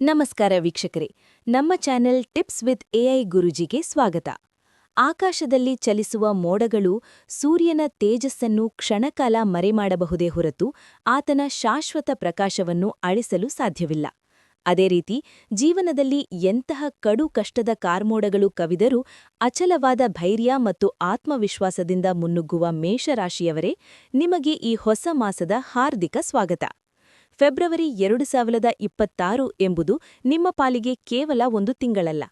ನಮಸ್ಕಾರ ವೀಕ್ಷಕರೇ, ನಮ್ಮ ಚಾನೆಲ್ ಟಿಪ್ಸ್ ವಿತ್ ಎಐ ಗುರುಜಿಗೆ ಸ್ವಾಗತ. ಆಕಾಶದಲ್ಲಿ ಚಲಿಸುವ ಮೋಡಗಳು ಸೂರ್ಯನ ತೇಜಸ್ಸನ್ನು ಕ್ಷಣಕಾಲ ಮರೆಮಾಡಬಹುದೇ ಹೊರತು ಆತನ ಶಾಶ್ವತ ಪ್ರಕಾಶವನ್ನು ಅಳಿಸಲು ಸಾಧ್ಯವಿಲ್ಲ. ಅದೇ ರೀತಿ, ಜೀವನದಲ್ಲಿ ಎಂತಹ ಕಡು ಕಷ್ಟದ ಕಾರ್ಮೋಡಗಳು ಕವಿದರೂ ಅಚಲವಾದ ಭೈರ್ಯ ಮತ್ತು ಆತ್ಮವಿಶ್ವಾಸದಿಂದ ಮುನ್ನುಗ್ಗುವ ಮೇಷರಾಶಿಯವರೇ ನಿಮಗೆ ಈ ಹೊಸ ಮಾಸದ ಹಾರ್ದಿಕ ಸ್ವಾಗತ. ಫೆಬ್ರವರಿ ಎರಡು ಸಾವಿರದ ಇಪ್ಪತ್ತಾರು ಎಂಬುದು ನಿಮ್ಮ ಪಾಲಿಗೆ ಕೇವಲ ಒಂದು ತಿಂಗಳಲ್ಲ.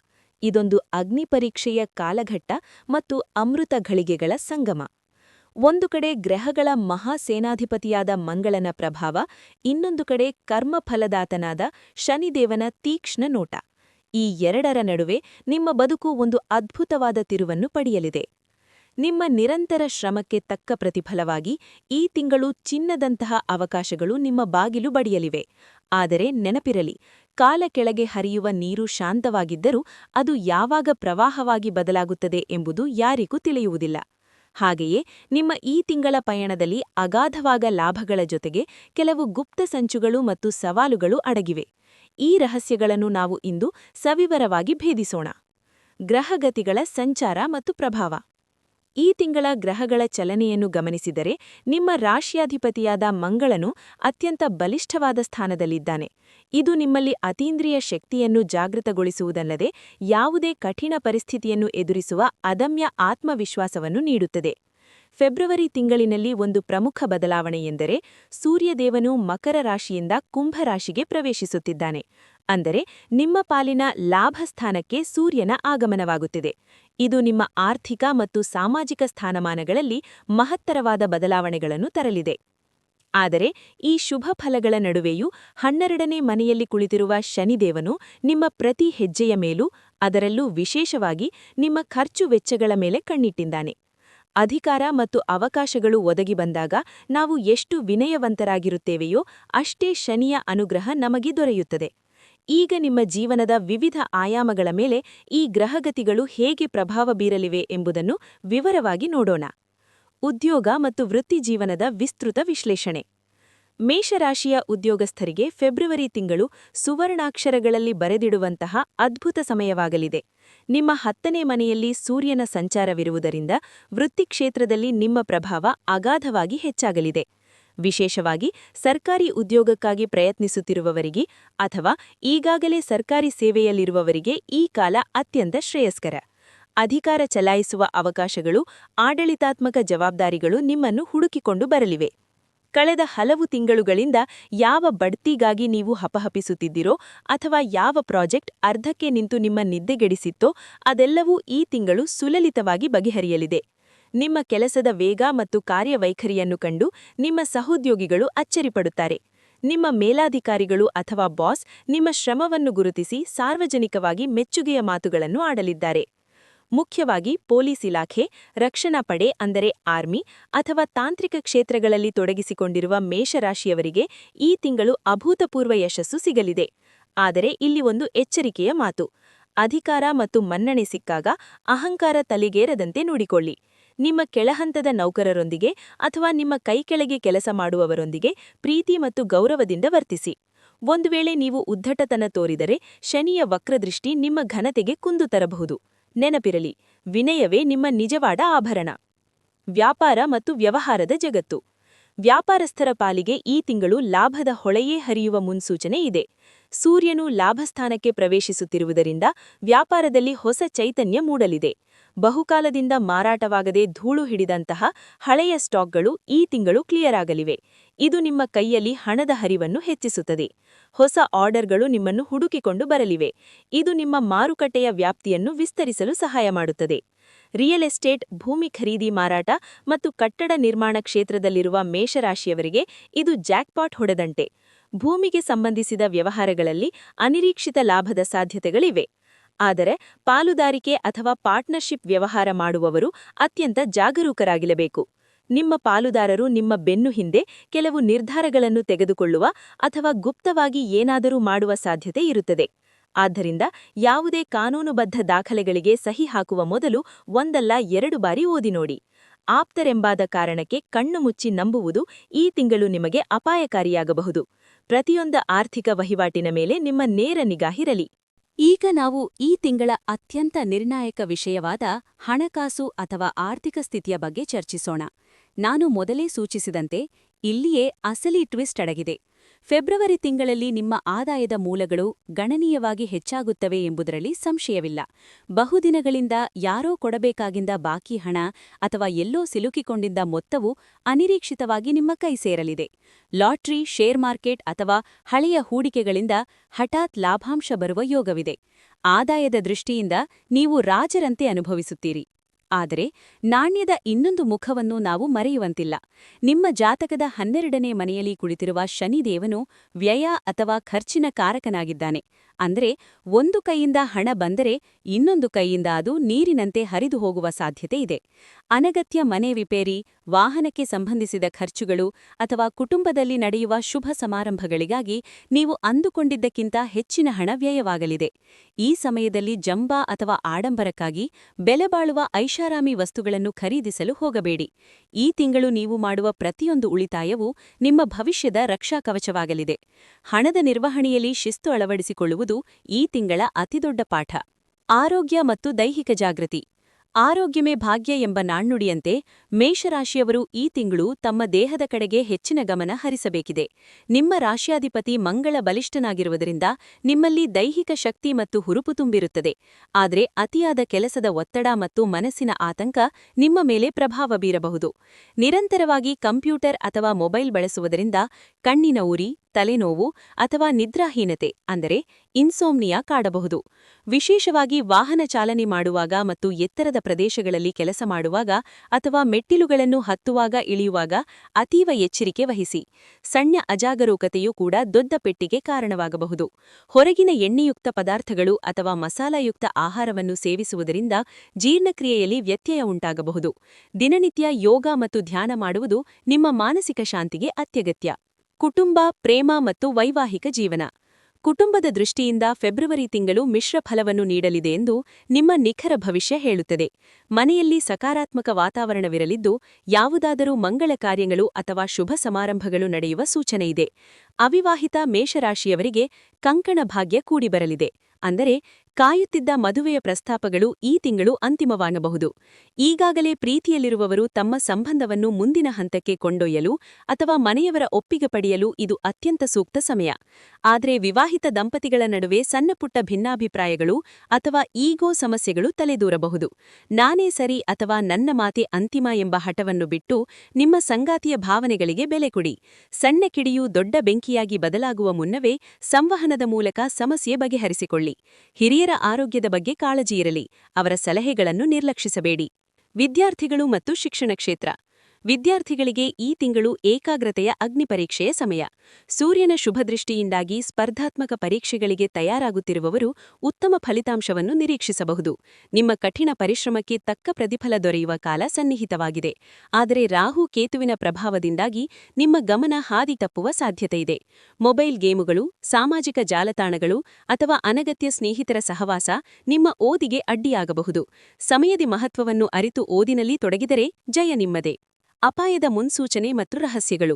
ಇದೊಂದು ಅಗ್ನಿಪರೀಕ್ಷೆಯ ಕಾಲಘಟ್ಟ ಮತ್ತು ಅಮೃತ ಘಳಿಗೆಗಳ ಸಂಗಮ. ಒಂದು ಕಡೆ ಗ್ರಹಗಳ ಮಹಾಸೇನಾಧಿಪತಿಯಾದ ಮಂಗಳನ ಪ್ರಭಾವ, ಇನ್ನೊಂದು ಕಡೆ ಕರ್ಮಫಲದಾತನಾದ ಶನಿದೇವನ ತೀಕ್ಷ್ಣ ನೋಟ. ಈ ಎರಡರ ನಡುವೆ ನಿಮ್ಮ ಬದುಕು ಒಂದು ಅದ್ಭುತವಾದ ತಿರುವನ್ನು ಪಡೆಯಲಿದೆ. ನಿಮ್ಮ ನಿರಂತರ ಶ್ರಮಕ್ಕೆ ತಕ್ಕ ಪ್ರತಿಫಲವಾಗಿ ಈ ತಿಂಗಳು ಚಿನ್ನದಂತಹ ಅವಕಾಶಗಳು ನಿಮ್ಮ ಬಾಗಿಲು ಬಡಿಯಲಿವೆ. ಆದರೆ ನೆನಪಿರಲಿ, ಕಾಲ ಕೆಳಗೆ ಹರಿಯುವ ನೀರು ಶಾಂತವಾಗಿದ್ದರೂ ಅದು ಯಾವಾಗ ಪ್ರವಾಹವಾಗಿ ಬದಲಾಗುತ್ತದೆ ಎಂಬುದು ಯಾರಿಗೂ ತಿಳಿಯುವುದಿಲ್ಲ. ಹಾಗೆಯೇ ನಿಮ್ಮ ಈ ತಿಂಗಳ ಪಯಣದಲ್ಲಿ ಅಗಾಧವಾದ ಲಾಭಗಳ ಜೊತೆಗೆ ಕೆಲವು ಗುಪ್ತ ಸಂಚುಗಳು ಮತ್ತು ಸವಾಲುಗಳು ಅಡಗಿವೆ. ಈ ರಹಸ್ಯಗಳನ್ನು ನಾವು ಇಂದು ಸವಿವರವಾಗಿ ಭೇದಿಸೋಣ. ಗ್ರಹಗತಿಗಳ ಸಂಚಾರ ಮತ್ತು ಪ್ರಭಾವ. ಈ ತಿಂಗಳ ಗ್ರಹಗಳ ಚಲನೆಯನ್ನು ಗಮನಿಸಿದರೆ ನಿಮ್ಮ ರಾಶಿಯಾಧಿಪತಿಯಾದ ಮಂಗಳನು ಅತ್ಯಂತ ಬಲಿಷ್ಠವಾದ ಸ್ಥಾನದಲ್ಲಿದ್ದಾನೆ. ಇದು ನಿಮ್ಮಲ್ಲಿ ಅತೀಂದ್ರಿಯ ಶಕ್ತಿಯನ್ನು ಜಾಗೃತಗೊಳಿಸುವುದಲ್ಲದೆ ಯಾವುದೇ ಕಠಿಣ ಪರಿಸ್ಥಿತಿಯನ್ನು ಎದುರಿಸುವ ಅದಮ್ಯ ಆತ್ಮವಿಶ್ವಾಸವನ್ನು ನೀಡುತ್ತದೆ. ಫೆಬ್ರವರಿ ತಿಂಗಳಿನಲ್ಲಿ ಒಂದು ಪ್ರಮುಖ ಬದಲಾವಣೆ ಎಂದರೆ ಸೂರ್ಯದೇವನು ಮಕರ ರಾಶಿಯಿಂದ ಕುಂಭರಾಶಿಗೆ ಪ್ರವೇಶಿಸುತ್ತಿದ್ದಾನೆ. ಅಂದರೆ ನಿಮ್ಮ ಪಾಲಿನ ಲಾಭಸ್ಥಾನಕ್ಕೆ ಸೂರ್ಯನ ಆಗಮನವಾಗುತ್ತಿದೆ. ಇದು ನಿಮ್ಮ ಆರ್ಥಿಕ ಮತ್ತು ಸಾಮಾಜಿಕ ಸ್ಥಾನಮಾನಗಳಲ್ಲಿ ಮಹತ್ತರವಾದ ಬದಲಾವಣೆಗಳನ್ನು ತರಲಿದೆ. ಆದರೆ ಈ ಶುಭ ಫಲಗಳ ನಡುವೆಯೂ ಹನ್ನೆರಡನೇ ಮನೆಯಲ್ಲಿ ಕುಳಿತಿರುವ ಶನಿದೇವನು ನಿಮ್ಮ ಪ್ರತಿ ಹೆಜ್ಜೆಯ ಮೇಲೂ ಅದರಲ್ಲೂ ವಿಶೇಷವಾಗಿ ನಿಮ್ಮ ಖರ್ಚು ವೆಚ್ಚಗಳ ಮೇಲೆ ಕಣ್ಣಿಟ್ಟಿದ್ದಾನೆ. ಅಧಿಕಾರ ಮತ್ತು ಅವಕಾಶಗಳು ಒದಗಿ ಬಂದಾಗ ನಾವು ಎಷ್ಟು ವಿನಯವಂತರಾಗಿರುತ್ತೇವೆಯೋ ಅಷ್ಟೇ ಶನಿಯ ಅನುಗ್ರಹ ನಮಗೆ ದೊರೆಯುತ್ತದೆ. ಈಗ ನಿಮ್ಮ ಜೀವನದ ವಿವಿಧ ಆಯಾಮಗಳ ಮೇಲೆ ಈ ಗ್ರಹಗತಿಗಳು ಹೇಗೆ ಪ್ರಭಾವ ಬೀರಲಿವೆ ಎಂಬುದನ್ನು ವಿವರವಾಗಿ ನೋಡೋಣ. ಉದ್ಯೋಗ ಮತ್ತು ವೃತ್ತಿಜೀವನದ ವಿಸ್ತೃತ ವಿಶ್ಲೇಷಣೆ. ಮೇಷರಾಶಿಯ ಉದ್ಯೋಗಸ್ಥರಿಗೆ ಫೆಬ್ರವರಿ ತಿಂಗಳು ಸುವರ್ಣಾಕ್ಷರಗಳಲ್ಲಿ ಬರೆದಿಡುವಂತಹ ಅದ್ಭುತ ಸಮಯವಾಗಲಿದೆ. ನಿಮ್ಮ ಹತ್ತನೇ ಮನೆಯಲ್ಲಿ ಸೂರ್ಯನ ಸಂಚಾರವಿರುವುದರಿಂದ ವೃತ್ತಿಕ್ಷೇತ್ರದಲ್ಲಿ ನಿಮ್ಮ ಪ್ರಭಾವ ಅಗಾಧವಾಗಿ ಹೆಚ್ಚಾಗಲಿದೆ. ವಿಶೇಷವಾಗಿ ಸರ್ಕಾರಿ ಉದ್ಯೋಗಕ್ಕಾಗಿ ಪ್ರಯತ್ನಿಸುತ್ತಿರುವವರಿಗೆ ಅಥವಾ ಈಗಾಗಲೇ ಸರ್ಕಾರಿ ಸೇವೆಯಲ್ಲಿರುವವರಿಗೆ ಈ ಕಾಲ ಅತ್ಯಂತ ಶ್ರೇಯಸ್ಕರ. ಅಧಿಕಾರ ಚಲಾಯಿಸುವ ಅವಕಾಶಗಳು, ಆಡಳಿತಾತ್ಮಕ ಜವಾಬ್ದಾರಿಗಳು ನಿಮ್ಮನ್ನು ಹುಡುಕಿಕೊಂಡು ಬರಲಿವೆ. ಕಳೆದ ಹಲವು ತಿಂಗಳುಗಳಿಂದ ಯಾವ ಬಡ್ತಿಗಾಗಿ ನೀವು ಹಪಹಪಿಸುತ್ತಿದ್ದೀರೋ ಅಥವಾ ಯಾವ ಪ್ರಾಜೆಕ್ಟ್ ಅರ್ಧಕ್ಕೆ ನಿಂತು ನಿಮ್ಮ ನಿದ್ದೆಗೆಡಿಸಿತ್ತೋ ಅದೆಲ್ಲವೂ ಈ ತಿಂಗಳು ಸುಲಲಿತವಾಗಿ ಬಗೆಹರಿಯಲಿದೆ. ನಿಮ್ಮ ಕೆಲಸದ ವೇಗ ಮತ್ತು ಕಾರ್ಯವೈಖರಿಯನ್ನು ಕಂಡು ನಿಮ್ಮ ಸಹೋದ್ಯೋಗಿಗಳು ಅಚ್ಚರಿಪಡುತ್ತಾರೆ. ನಿಮ್ಮ ಮೇಲಾಧಿಕಾರಿಗಳು ಅಥವಾ ಬಾಸ್ ನಿಮ್ಮ ಶ್ರಮವನ್ನು ಗುರುತಿಸಿ ಸಾರ್ವಜನಿಕವಾಗಿ ಮೆಚ್ಚುಗೆಯ ಮಾತುಗಳನ್ನು ಆಡಲಿದ್ದಾರೆ. ಮುಖ್ಯವಾಗಿ ಪೊಲೀಸ್ ಇಲಾಖೆ, ರಕ್ಷಣಾ ಪಡೆ ಅಂದರೆ ಆರ್ಮಿ ಅಥವಾ ತಾಂತ್ರಿಕ ಕ್ಷೇತ್ರಗಳಲ್ಲಿ ತೊಡಗಿಸಿಕೊಂಡಿರುವ ಮೇಷರಾಶಿಯವರಿಗೆ ಈ ತಿಂಗಳು ಅಭೂತಪೂರ್ವ ಯಶಸ್ಸು ಸಿಗಲಿದೆ. ಆದರೆ ಇಲ್ಲಿ ಒಂದು ಎಚ್ಚರಿಕೆಯ ಮಾತು. ಅಧಿಕಾರ ಮತ್ತು ಮನ್ನಣೆ ಸಿಕ್ಕಾಗ ಅಹಂಕಾರ ತಲೆಗೇರದಂತೆ ನೋಡಿಕೊಳ್ಳಿ. ನಿಮ್ಮ ಕೆಳಹಂತದ ನೌಕರರೊಂದಿಗೆ ಅಥವಾ ನಿಮ್ಮ ಕೈಕೆಳಗೆ ಕೆಲಸ ಮಾಡುವವರೊಂದಿಗೆ ಪ್ರೀತಿ ಮತ್ತು ಗೌರವದಿಂದ ವರ್ತಿಸಿ. ಒಂದು ವೇಳೆ ನೀವು ಉದ್ದಟತನ ತೋರಿದರೆ ಶನಿಯ ವಕ್ರದೃಷ್ಟಿ ನಿಮ್ಮ ಘನತೆಗೆ ಕುಂದು ತರಬಹುದು. ನೆನಪಿರಲಿ, ವಿನಯವೇ ನಿಮ್ಮ ನಿಜವಾದ ಆಭರಣ. ವ್ಯಾಪಾರ ಮತ್ತು ವ್ಯವಹಾರದ ಜಗತ್ತು. ವ್ಯಾಪಾರಸ್ಥರ ಪಾಲಿಗೆ ಈ ತಿಂಗಳು ಲಾಭದ ಹೊಳೆಯೇ ಹರಿಯುವ ಮುನ್ಸೂಚನೆ ಇದೆ. ಸೂರ್ಯನು ಲಾಭಸ್ಥಾನಕ್ಕೆ ಪ್ರವೇಶಿಸುತ್ತಿರುವುದರಿಂದ ವ್ಯಾಪಾರದಲ್ಲಿ ಹೊಸ ಚೈತನ್ಯ ಮೂಡಲಿದೆ. ಬಹುಕಾಲದಿಂದ ಮಾರಾಟವಾಗದೆ ಧೂಳು ಹಿಡಿದಂತಹ ಹಳೆಯ ಸ್ಟಾಕ್ಗಳು ಈ ತಿಂಗಳು ಕ್ಲಿಯರ್ ಆಗಲಿವೆ ಇದು ನಿಮ್ಮ ಕೈಯಲ್ಲಿ ಹಣದ ಹರಿವನ್ನು ಹೆಚ್ಚಿಸುತ್ತದೆ. ಹೊಸ ಆರ್ಡರ್ಗಳು ನಿಮ್ಮನ್ನು ಹುಡುಕಿಕೊಂಡು ಬರಲಿವೆ. ಇದು ನಿಮ್ಮ ಮಾರುಕಟ್ಟೆಯ ವ್ಯಾಪ್ತಿಯನ್ನು ವಿಸ್ತರಿಸಲು ಸಹಾಯ ಮಾಡುತ್ತದೆ. ರಿಯಲ್ ಎಸ್ಟೇಟ್, ಭೂಮಿ ಖರೀದಿ ಮಾರಾಟ ಮತ್ತು ಕಟ್ಟಡ ನಿರ್ಮಾಣ ಕ್ಷೇತ್ರದಲ್ಲಿರುವ ಮೇಷರಾಶಿಯವರಿಗೆ ಇದು ಜಾಕ್ಪಾಟ್ ಹೊಡೆದಂತೆ. ಭೂಮಿಗೆ ಸಂಬಂಧಿಸಿದ ವ್ಯವಹಾರಗಳಲ್ಲಿ ಅನಿರೀಕ್ಷಿತ ಲಾಭದ ಸಾಧ್ಯತೆಗಳಿವೆ. ಆದರೆ ಪಾಲುದಾರಿಕೆ ಅಥವಾ ಪಾರ್ಟ್ನರ್ಶಿಪ್ ವ್ಯವಹಾರ ಮಾಡುವವರು ಅತ್ಯಂತ ಜಾಗರೂಕರಾಗಿರಬೇಕು. ನಿಮ್ಮ ಪಾಲುದಾರರು ನಿಮ್ಮ ಬೆನ್ನು ಹಿಂದೆ ಕೆಲವು ನಿರ್ಧಾರಗಳನ್ನು ತೆಗೆದುಕೊಳ್ಳುವ ಅಥವಾ ಗುಪ್ತವಾಗಿ ಏನಾದರೂ ಮಾಡುವ ಸಾಧ್ಯತೆ ಇರುತ್ತದೆ. ಆದ್ದರಿಂದ ಯಾವುದೇ ಕಾನೂನುಬದ್ಧ ದಾಖಲೆಗಳಿಗೆ ಸಹಿ ಹಾಕುವ ಮೊದಲು ಒಂದಲ್ಲ ಎರಡು ಬಾರಿ ಓದಿ ನೋಡಿ. ಆಪ್ತರೆಂಬಾದ ಕಾರಣಕ್ಕೆ ಕಣ್ಣು ಮುಚ್ಚಿ ನಂಬುವುದು ಈ ತಿಂಗಳು ನಿಮಗೆ ಅಪಾಯಕಾರಿಯಾಗಬಹುದು. ಪ್ರತಿಯೊಂದ ಆರ್ಥಿಕ ವಹಿವಾಟಿನ ಮೇಲೆ ನಿಮ್ಮ ನೇರ ನಿಗಾಹಿರಲಿ ಈಗ ನಾವು ಈ ತಿಂಗಳ ಅತ್ಯಂತ ನಿರ್ಣಾಯಕ ವಿಷಯವಾದ ಹಣಕಾಸು ಅಥವಾ ಆರ್ಥಿಕ ಸ್ಥಿತಿಯ ಬಗ್ಗೆ ಚರ್ಚಿಸೋಣ. ನಾನು ಮೊದಲೇ ಸೂಚಿಸಿದಂತೆ ಇಲ್ಲಿಯೇ ಅಸಲಿ ಟ್ವಿಸ್ಟ್ ಅಡಗಿದೆ. ಫೆಬ್ರವರಿ ತಿಂಗಳಲ್ಲಿ ನಿಮ್ಮ ಆದಾಯದ ಮೂಲಗಳು ಗಣನೀಯವಾಗಿ ಹೆಚ್ಚಾಗುತ್ತವೆ ಎಂಬುದರಲ್ಲಿ ಸಂಶಯವಿಲ್ಲ. ಬಹುದಿನಗಳಿಂದ ಯಾರೋ ಕೊಡಬೇಕಾಗಿದ್ದ ಬಾಕಿ ಹಣ ಅಥವಾ ಎಲ್ಲೋ ಸಿಲುಕಿಕೊಂಡಿದ್ದ ಮೊತ್ತವು ಅನಿರೀಕ್ಷಿತವಾಗಿ ನಿಮ್ಮ ಕೈ ಸೇರಲಿದೆ. ಲಾಟ್ರಿ ಶೇರ್ ಮಾರ್ಕೆಟ್ ಅಥವಾ ಹಳೆಯ ಹೂಡಿಕೆಗಳಿಂದ ಹಠಾತ್ ಲಾಭಾಂಶ ಬರುವ ಯೋಗವಿದೆ. ಆದಾಯದ ದೃಷ್ಟಿಯಿಂದ ನೀವು ರಾಜರಂತೆ ಅನುಭವಿಸುತ್ತೀರಿ. ಆದರೆ ನಾಣ್ಯದ ಇನ್ನೊಂದು ಮುಖವನ್ನು ನಾವು ಮರೆಯುವಂತಿಲ್ಲ. ನಿಮ್ಮ ಜಾತಕದ ಹನ್ನೆರಡನೇ ಮನೆಯಲ್ಲಿ ಕುಳಿತಿರುವ ಶನಿದೇವನು ವ್ಯಯ ಅಥವಾ ಖರ್ಚಿನ ಕಾರಕನಾಗಿದ್ದಾನೆ. ಅಂದ್ರೆ ಒಂದು ಕೈಯಿಂದ ಹಣ ಬಂದರೆ ಇನ್ನೊಂದು ಕೈಯಿಂದ ಅದು ನೀರಿನಂತೆ ಹರಿದು ಹೋಗುವ ಸಾಧ್ಯತೆ ಇದೆ. ಅನಗತ್ಯ ಮನೆ ರಿಪೇರಿ, ವಾಹನಕ್ಕೆ ಸಂಬಂಧಿಸಿದ ಖರ್ಚುಗಳು ಅಥವಾ ಕುಟುಂಬದಲ್ಲಿ ನಡೆಯುವ ಶುಭ ಸಮಾರಂಭಗಳಿಗಾಗಿ ನೀವು ಅಂದುಕೊಂಡಿದ್ದಕ್ಕಿಂತ ಹೆಚ್ಚಿನ ಹಣ ವ್ಯಯವಾಗಲಿದೆ. ಈ ಸಮಯದಲ್ಲಿ ಜಂಬಾ ಅಥವಾ ಆಡಂಬರಕ್ಕಾಗಿ ಬೆಲೆಬಾಳುವ ಐಷಾರಾಮಿ ವಸ್ತುಗಳನ್ನು ಖರೀದಿಸಲು ಹೋಗಬೇಡಿ. ಈ ತಿಂಗಳು ನೀವು ಮಾಡುವ ಪ್ರತಿಯೊಂದು ಉಳಿತಾಯವೂ ನಿಮ್ಮ ಭವಿಷ್ಯದ ರಕ್ಷಾ ಕವಚವಾಗಲಿದೆ. ಹಣದ ನಿರ್ವಹಣೆಯಲ್ಲಿ ಶಿಸ್ತು ಅಳವಡಿಸಿಕೊಳ್ಳುವುದು ಈ ತಿಂಗಳ ಅತಿದೊಡ್ಡ ಪಾಠ. ಆರೋಗ್ಯ ಮತ್ತು ದೈಹಿಕ ಜಾಗೃತಿ. ಆರೋಗ್ಯಮೇ ಭಾಗ್ಯ ಎಂಬ ನಾಣ್ಣುಡಿಯಂತೆ ಮೇಷರಾಶಿಯವರು ಈ ತಿಂಗಳು ತಮ್ಮ ದೇಹದ ಕಡೆಗೆ ಹೆಚ್ಚಿನ ಗಮನ ಹರಿಸಬೇಕಿದೆ. ನಿಮ್ಮ ರಾಶ್ಯಾಧಿಪತಿ ಮಂಗಳ ಬಲಿಷ್ಠನಾಗಿರುವುದರಿಂದ ನಿಮ್ಮಲ್ಲಿ ದೈಹಿಕ ಶಕ್ತಿ ಮತ್ತು ಹುರುಪು ತುಂಬಿರುತ್ತದೆ. ಆದರೆ ಅತಿಯಾದ ಕೆಲಸದ ಒತ್ತಡ ಮತ್ತು ಮನಸ್ಸಿನ ಆತಂಕ ನಿಮ್ಮ ಮೇಲೆ ಪ್ರಭಾವ ಬೀರಬಹುದು. ನಿರಂತರವಾಗಿ ಕಂಪ್ಯೂಟರ್ ಅಥವಾ ಮೊಬೈಲ್ ಬಳಸುವುದರಿಂದ ಕಣ್ಣಿನ ಉರಿ ತಲೆನೋವು ಅಥವಾ ನಿದ್ರಾಹೀನತೆ, ಅಂದರೆ ಇನ್ಸೋಮ್ನಿಯಾ ಕಾಡಬಹುದು. ವಿಶೇಷವಾಗಿ ವಾಹನ ಚಾಲನೆ ಮಾಡುವಾಗ ಮತ್ತು ಎತ್ತರದ ಪ್ರದೇಶಗಳಲ್ಲಿ ಕೆಲಸ ಮಾಡುವಾಗ ಅಥವಾ ಮೆಟ್ಟಿಲುಗಳನ್ನು ಹತ್ತುವಾಗ ಇಳಿಯುವಾಗ ಅತೀವ ಎಚ್ಚರಿಕೆ ವಹಿಸಿ. ಸಣ್ಣ ಅಜಾಗರೂಕತೆಯೂ ಕೂಡ ದೊಡ್ಡ ಪೆಟ್ಟಿಗೆ ಕಾರಣವಾಗಬಹುದು. ಹೊರಗಿನ ಎಣ್ಣೆಯುಕ್ತ ಪದಾರ್ಥಗಳು ಅಥವಾ ಮಸಾಲಾಯುಕ್ತ ಆಹಾರವನ್ನು ಸೇವಿಸುವುದರಿಂದ ಜೀರ್ಣಕ್ರಿಯೆಯಲ್ಲಿ ವ್ಯತ್ಯಯ ಉಂಟಾಗಬಹುದು. ದಿನನಿತ್ಯ ಯೋಗ ಮತ್ತು ಧ್ಯಾನ ಮಾಡುವುದು ನಿಮ್ಮ ಮಾನಸಿಕ ಶಾಂತಿಗೆ ಅತ್ಯಗತ್ಯ. ಕುಟುಂಬ, ಪ್ರೇಮ ಮತ್ತು ವೈವಾಹಿಕ ಜೀವನ. ಕುಟುಂಬದ ದೃಷ್ಟಿಯಿಂದ ಫೆಬ್ರವರಿ ತಿಂಗಳು ಮಿಶ್ರ ಫಲವನ್ನು ನೀಡಲಿದೆ ಎಂದು ನಿಮ್ಮ ನಿಖರ ಭವಿಷ್ಯ ಹೇಳುತ್ತದೆ. ಮನೆಯಲ್ಲಿ ಸಕಾರಾತ್ಮಕ ವಾತಾವರಣವಿರಲಿದ್ದು, ಯಾವುದಾದರೂ ಮಂಗಳ ಕಾರ್ಯಗಳು ಅಥವಾ ಶುಭ ಸಮಾರಂಭಗಳು ನಡೆಯುವ ಸೂಚನೆಯಿದೆ ಅವಿವಾಹಿತ ಮೇಷರಾಶಿಯವರಿಗೆ ಕಂಕಣ ಭಾಗ್ಯ ಕೂಡಿಬರಲಿದೆ. ಅಂದರೆ ಕಾಯುತ್ತಿದ್ದ ಮದುವೆಯ ಪ್ರಸ್ತಾಪಗಳು ಈ ತಿಂಗಳು ಅಂತಿಮವಾಗಬಹುದು. ಈಗಾಗಲೇ ಪ್ರೀತಿಯಲ್ಲಿರುವವರು ತಮ್ಮ ಸಂಬಂಧವನ್ನು ಮುಂದಿನ ಹಂತಕ್ಕೆ ಕೊಂಡೊಯ್ಯಲು ಅಥವಾ ಮನೆಯವರ ಒಪ್ಪಿಗೆ ಪಡೆಯಲು ಇದು ಅತ್ಯಂತ ಸೂಕ್ತ ಸಮಯ. ಆದರೆ ವಿವಾಹಿತ ದಂಪತಿಗಳ ನಡುವೆ ಸಣ್ಣಪುಟ್ಟ ಭಿನ್ನಾಭಿಪ್ರಾಯಗಳು ಅಥವಾ ಈಗೋ ಸಮಸ್ಯೆಗಳು ತಲೆದೂರಬಹುದು. ನಾನೇ ಸರಿ ಅಥವಾ ನನ್ನ ಮಾತೆ ಅಂತಿಮ ಎಂಬ ಹಠವನ್ನು ಬಿಟ್ಟು ನಿಮ್ಮ ಸಂಗಾತಿಯ ಭಾವನೆಗಳಿಗೆ ಬೆಲೆ ಕೊಡಿ. ಸಣ್ಣ ಕಿಡಿಯು ದೊಡ್ಡ ಬೆಂಕಿಯಾಗಿ ಬದಲಾಗುವ ಮುನ್ನವೇ ಸಂವಹನದ ಮೂಲಕ ಸಮಸ್ಯೆ ಬಗೆಹರಿಸಿಕೊಳ್ಳಿ. ಹಿರಿಯರ ಆರೋಗ್ಯದ ಬಗ್ಗೆ ಕಾಳಜಿಯಿರಲಿ ಅವರ ಸಲಹೆಗಳನ್ನು ನಿರ್ಲಕ್ಷಿಸಬೇಡಿ. ವಿದ್ಯಾರ್ಥಿಗಳು ಮತ್ತು ಶಿಕ್ಷಣ ಕ್ಷೇತ್ರ. ವಿದ್ಯಾರ್ಥಿಗಳಿಗೆ ಈ ತಿಂಗಳು ಏಕಾಗ್ರತೆಯ ಅಗ್ನಿಪರೀಕ್ಷೆಯ ಸಮಯ. ಸೂರ್ಯನ ಶುಭದೃಷ್ಟಿಯಿಂದಾಗಿ ಸ್ಪರ್ಧಾತ್ಮಕ ಪರೀಕ್ಷೆಗಳಿಗೆ ತಯಾರಾಗುತ್ತಿರುವವರು ಉತ್ತಮ ಫಲಿತಾಂಶವನ್ನು ನಿರೀಕ್ಷಿಸಬಹುದು. ನಿಮ್ಮ ಕಠಿಣ ಪರಿಶ್ರಮಕ್ಕೆ ತಕ್ಕ ಪ್ರತಿಫಲ ದೊರೆಯುವ ಕಾಲ ಸನ್ನಿಹಿತವಾಗಿದೆ. ಆದರೆ ರಾಹು ಕೇತುವಿನ ಪ್ರಭಾವದಿಂದಾಗಿ ನಿಮ್ಮ ಗಮನ ಹಾದಿ ತಪ್ಪುವ ಸಾಧ್ಯತೆಯಿದೆ ಮೊಬೈಲ್ ಗೇಮುಗಳು, ಸಾಮಾಜಿಕ ಜಾಲತಾಣಗಳು ಅಥವಾ ಅನಗತ್ಯ ಸ್ನೇಹಿತರ ಸಹವಾಸ ನಿಮ್ಮ ಓದಿಗೆ ಅಡ್ಡಿಯಾಗಬಹುದು. ಸಮಯದ ಮಹತ್ವವನ್ನು ಅರಿತು ಓದಿನಲ್ಲಿ ತೊಡಗಿದರೆ ಜಯ ನಿಮ್ಮದೇ. ಅಪಾಯದ ಮುನ್ಸೂಚನೆ ಮತ್ತು ರಹಸ್ಯಗಳು.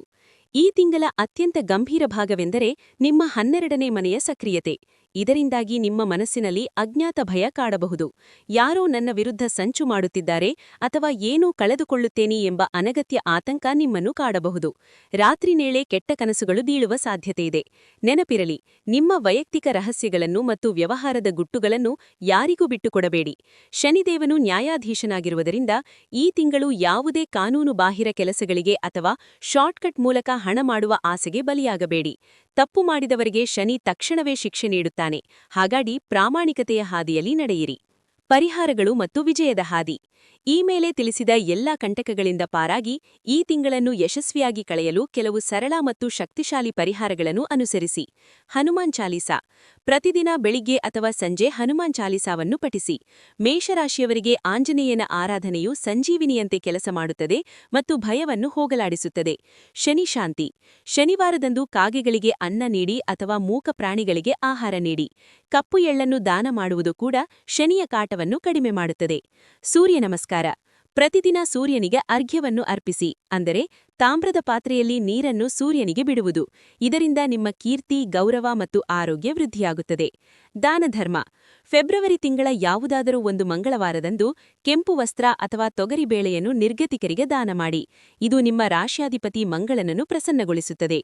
ಈ ತಿಂಗಳ ಅತ್ಯಂತ ಗಂಭೀರ ಭಾಗವೆಂದರೆ ನಿಮ್ಮ ಹನ್ನೆರಡನೇ ಮನೆಯ ಸಕ್ರಿಯತೆ. ಇದರಿಂದಾಗಿ ನಿಮ್ಮ ಮನಸ್ಸಿನಲ್ಲಿ ಅಜ್ಞಾತ ಭಯ ಕಾಡಬಹುದು. ಯಾರೋ ನನ್ನ ವಿರುದ್ಧ ಸಂಚು ಮಾಡುತ್ತಿದ್ದಾರೆ ಅಥವಾ ಏನೂ ಕಳೆದುಕೊಳ್ಳುತ್ತೇನೆ ಎಂಬ ಅನಗತ್ಯ ಆತಂಕ ನಿಮ್ಮನ್ನು ಕಾಡಬಹುದು. ರಾತ್ರಿ ನೇಳೆ ಕೆಟ್ಟ ಕನಸುಗಳು ಬೀಳುವ ಸಾಧ್ಯತೆಯಿದೆ ನೆನಪಿರಲಿ, ನಿಮ್ಮ ವೈಯಕ್ತಿಕ ರಹಸ್ಯಗಳನ್ನು ಮತ್ತು ವ್ಯವಹಾರದ ಗುಟ್ಟುಗಳನ್ನು ಯಾರಿಗೂ ಬಿಟ್ಟುಕೊಡಬೇಡಿ. ಶನಿದೇವನು ನ್ಯಾಯಾಧೀಶನಾಗಿರುವುದರಿಂದ ಈ ತಿಂಗಳು ಯಾವುದೇ ಕಾನೂನು ಬಾಹಿರ ಕೆಲಸಗಳಿಗೆ ಅಥವಾ ಶಾರ್ಟ್ಕಟ್ ಮೂಲಕ ಹಣ ಮಾಡುವ ಆಸೆಗೆ ಬಲಿಯಾಗಬೇಡಿ. ತಪ್ಪು ಮಾಡಿದವರಿಗೆ ಶನಿ ತಕ್ಷಣವೇ ಶಿಕ್ಷೆ ನೀಡುತ್ತಾನೆ ಹಾಗಾಗಿ ಪ್ರಾಮಾಣಿಕತೆಯ ಹಾದಿಯಲ್ಲಿ ನಡೆಯಿರಿ. ಪರಿಹಾರಗಳು ಮತ್ತು ವಿಜಯದ ಹಾದಿ. ಈ ಮೇಲೆ ತಿಳಿಸಿದ ಎಲ್ಲಾ ಕಂಟಕಗಳಿಂದ ಪಾರಾಗಿ ಈ ತಿಂಗಳನ್ನು ಯಶಸ್ವಿಯಾಗಿ ಕಳೆಯಲು ಕೆಲವು ಸರಳ ಮತ್ತು ಶಕ್ತಿಶಾಲಿ ಪರಿಹಾರಗಳನ್ನು ಅನುಸರಿಸಿ. ಹನುಮಾನ್ ಚಾಲೀಸಾ. ಪ್ರತಿದಿನ ಬೆಳಿಗ್ಗೆ ಅಥವಾ ಸಂಜೆ ಹನುಮಾನ್ ಚಾಲೀಸಾವನ್ನು ಪಠಿಸಿ. ಮೇಷರಾಶಿಯವರಿಗೆ ಆಂಜನೇಯನ ಆರಾಧನೆಯು ಸಂಜೀವಿನಿಯಂತೆ ಕೆಲಸ ಮಾಡುತ್ತದೆ ಮತ್ತು ಭಯವನ್ನು ಹೋಗಲಾಡಿಸುತ್ತದೆ. ಶನಿ ಶಾಂತಿ. ಶನಿವಾರದಂದು ಕಾಗೆಗಳಿಗೆ ಅನ್ನ ನೀಡಿ ಅಥವಾ ಮೂಕ ಪ್ರಾಣಿಗಳಿಗೆ ಆಹಾರ ನೀಡಿ. ಕಪ್ಪು ಎಳ್ಳನ್ನು ದಾನ ಮಾಡುವುದು ಕೂಡ ಶನಿಯ ಕಾಟವನ್ನು ಕಡಿಮೆ ಮಾಡುತ್ತದೆ. ಸೂರ್ಯ ನಮಸ್ಕಾರ. ಪ್ರತಿದಿನ ಸೂರ್ಯನಿಗೆ ಅರ್ಘ್ಯವನ್ನು ಅರ್ಪಿಸಿ. ಅಂದರೆ ತಾಮ್ರದ ಪಾತ್ರೆಯಲ್ಲಿ ನೀರನ್ನು ಸೂರ್ಯನಿಗೆ ಬಿಡುವುದು. ಇದರಿಂದ ನಿಮ್ಮ ಕೀರ್ತಿ, ಗೌರವ ಮತ್ತು ಆರೋಗ್ಯ ವೃದ್ಧಿಯಾಗುತ್ತದೆ. ದಾನಧರ್ಮ ಫೆಬ್ರವರಿ ತಿಂಗಳ ಯಾವುದಾದರೂ ಒಂದು ಮಂಗಳವಾರದಂದು ಕೆಂಪು ವಸ್ತ್ರ ಅಥವಾ ತೊಗರಿಬೇಳೆಯನ್ನು ನಿರ್ಗತಿಕರಿಗೆ ದಾನ ಮಾಡಿ. ಇದು ನಿಮ್ಮ ರಾಶ್ಯಾಧಿಪತಿ ಮಂಗಳನನ್ನು ಪ್ರಸನ್ನಗೊಳಿಸುತ್ತದೆ.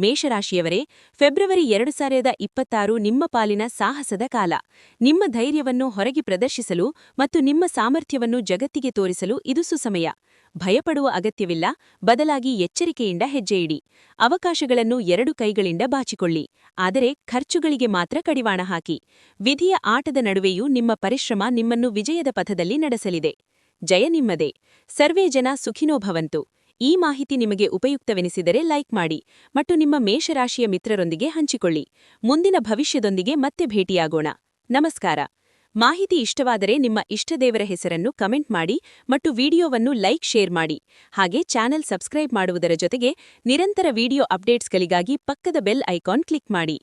ಮೇಷರಾಶಿಯವರೇ, ಫೆಬ್ರವರಿ ಎರಡು ಸಾವಿರದ ಇಪ್ಪತ್ತಾರು ನಿಮ್ಮ ಪಾಲಿನ ಸಾಹಸದ ಕಾಲ. ನಿಮ್ಮ ಧೈರ್ಯವನ್ನು ಹೊರಗೆ ಪ್ರದರ್ಶಿಸಲು ಮತ್ತು ನಿಮ್ಮ ಸಾಮರ್ಥ್ಯವನ್ನು ಜಗತ್ತಿಗೆ ತೋರಿಸಲು ಇದು ಸುಸಮಯ. ಭಯಪಡುವ ಅಗತ್ಯವಿಲ್ಲ, ಬದಲಾಗಿ ಎಚ್ಚರಿಕೆಯಿಂದ ಹೆಜ್ಜೆಯಿಡಿ ಅವಕಾಶಗಳನ್ನು ಎರಡು ಕೈಗಳಿಂದ ಬಾಚಿಕೊಳ್ಳಿ. ಆದರೆ ಖರ್ಚುಗಳಿಗೆ ಮಾತ್ರ ಕಡಿವಾಣ ಹಾಕಿ. ವಿಧಿಯ ಆಟದ ನಡುವೆಯೂ ನಿಮ್ಮ ಪರಿಶ್ರಮ ನಿಮ್ಮನ್ನು ವಿಜಯದ ಪಥದಲ್ಲಿ ನಡೆಸಲಿದೆ. ಜಯ ನಿಮ್ಮದೇ. ಸರ್ವೇ ಜನ ಸುಖಿನೋ ಭವಂತು. ಈ ಮಾಹಿತಿ ನಿಮಗೆ ಉಪಯುಕ್ತವೆನಿಸಿದರೆ ಲೈಕ್ ಮಾಡಿ ಮತ್ತು ನಿಮ್ಮ ಮೇಷರಾಶಿಯ ಮಿತ್ರರೊಂದಿಗೆ ಹಂಚಿಕೊಳ್ಳಿ. ಮುಂದಿನ ಭವಿಷ್ಯದೊಂದಿಗೆ ಮತ್ತೆ ಭೇಟಿಯಾಗೋಣ. ನಮಸ್ಕಾರ. ಮಾಹಿತಿ ಇಷ್ಟವಾದರೆ ನಿಮ್ಮ ಇಷ್ಟದೇವರ ಹೆಸರನ್ನು ಕಮೆಂಟ್ ಮಾಡಿ ಮತ್ತು ವಿಡಿಯೋವನ್ನು ಲೈಕ್, ಶೇರ್ ಮಾಡಿ. ಹಾಗೆ ಚಾನೆಲ್ ಸಬ್ಸ್ಕ್ರೈಬ್ ಮಾಡುವುದರ ಜೊತೆಗೆ ನಿರಂತರ ವಿಡಿಯೋ ಅಪ್ಡೇಟ್ಸ್ಗಳಿಗಾಗಿ ಪಕ್ಕದ ಬೆಲ್ ಐಕಾನ್ ಕ್ಲಿಕ್ ಮಾಡಿ.